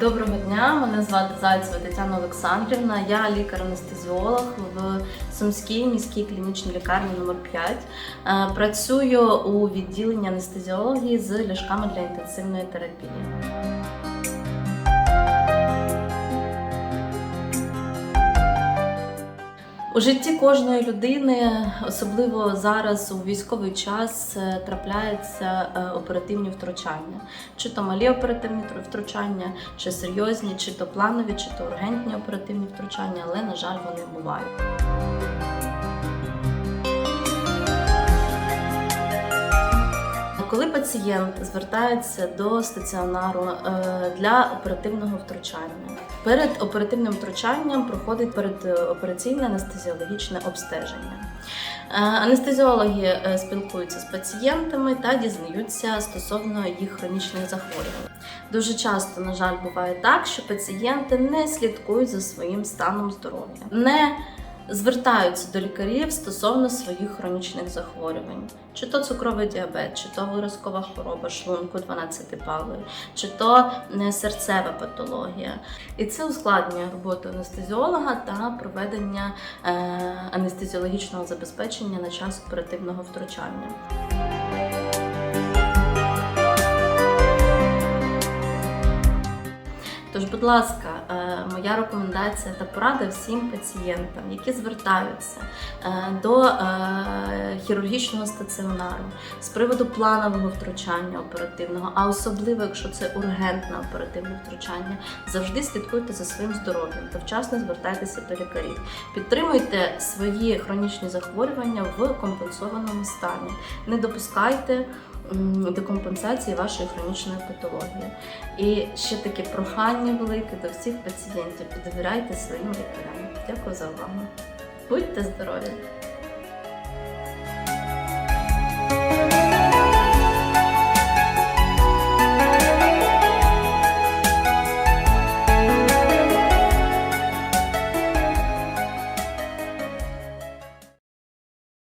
Доброго дня, мене звати Зайцева Тетяна Олександрівна. Я лікар-анестезіолог в Сумській міській клінічній лікарні номер 5 Е, Працюю у відділенні анестезіології з ліжками для інтенсивної терапії. У житті кожної людини, особливо зараз у військовий час, е, трапляються е, оперативні втручання, чи то малі оперативні тр- втручання, чи серйозні, чи то планові, чи то ургентні оперативні втручання, але на жаль, вони бувають. Пацієнт звертається до стаціонару е, для оперативного втручання, перед оперативним втручанням проходить передопераційне анестезіологічне обстеження. Е, Анестезіологи е, спілкуються з пацієнтами та дізнаються стосовно їх хронічних захворювань. Дуже часто, на жаль, буває так, що пацієнти не слідкують за своїм станом здоров'я, не звертаються до лікарів стосовно своїх хронічних захворювань, чи то цукровий діабет, чи то виразкова хвороба шлунку 12-палої, чи то е, серцева патологія. І це ускладнює роботу анестезіолога та проведення е, анестезіологічного забезпечення на час оперативного втручання. Будь ласка, е, моя рекомендація та порада всім пацієнтам, які звертаються е, до е, хірургічного стаціонару з приводу планового втручання оперативного, а особливо якщо це ургентне оперативне втручання, завжди слідкуйте за своїм здоров'ям та вчасно звертайтеся до лікарів. Підтримуйте свої хронічні захворювання в компенсованому стані. Не допускайте декомпенсації вашої хронічної патології. І ще таке прохання велике до всіх пацієнтів. Довіряйте своїм лікарям. Дякую за увагу. Будьте здорові!